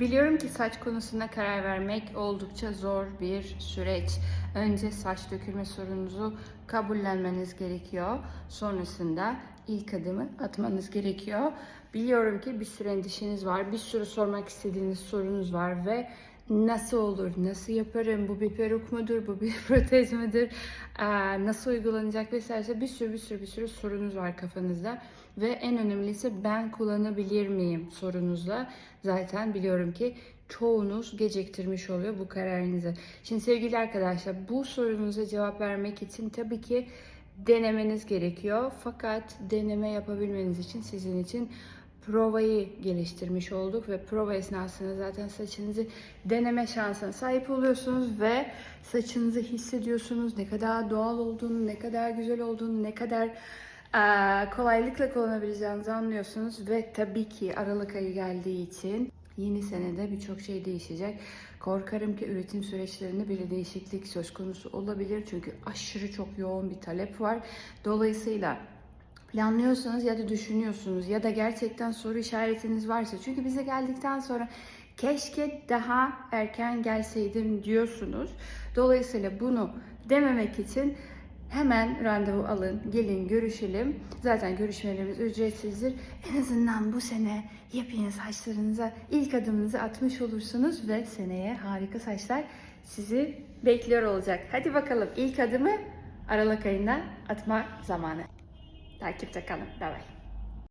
Biliyorum ki saç konusunda karar vermek oldukça zor bir süreç. Önce saç dökülme sorununuzu kabullenmeniz gerekiyor. Sonrasında ilk adımı atmanız gerekiyor. Biliyorum ki bir sürü endişeniz var, bir sürü sormak istediğiniz sorunuz var ve nasıl olur, nasıl yaparım, bu bir peruk mudur, bu bir protez midir, Aa, nasıl uygulanacak vesaire bir sürü bir sürü bir sürü sorunuz var kafanızda. Ve en önemlisi ben kullanabilir miyim sorunuzla zaten biliyorum ki çoğunuz geciktirmiş oluyor bu kararınızı. Şimdi sevgili arkadaşlar bu sorunuza cevap vermek için tabii ki denemeniz gerekiyor. Fakat deneme yapabilmeniz için sizin için provayı geliştirmiş olduk ve prova esnasında zaten saçınızı deneme şansına sahip oluyorsunuz ve saçınızı hissediyorsunuz. Ne kadar doğal olduğunu, ne kadar güzel olduğunu, ne kadar kolaylıkla kullanabileceğinizi anlıyorsunuz ve tabii ki Aralık ayı geldiği için yeni senede birçok şey değişecek. Korkarım ki üretim süreçlerinde bir değişiklik söz konusu olabilir çünkü aşırı çok yoğun bir talep var. Dolayısıyla planlıyorsanız ya da düşünüyorsunuz ya da gerçekten soru işaretiniz varsa çünkü bize geldikten sonra keşke daha erken gelseydim diyorsunuz. Dolayısıyla bunu dememek için hemen randevu alın, gelin görüşelim. Zaten görüşmelerimiz ücretsizdir. En azından bu sene yepyeni saçlarınıza ilk adımınızı atmış olursunuz ve seneye harika saçlar sizi bekliyor olacak. Hadi bakalım ilk adımı Aralık ayında atma zamanı. Takipte kalın. Bay bay.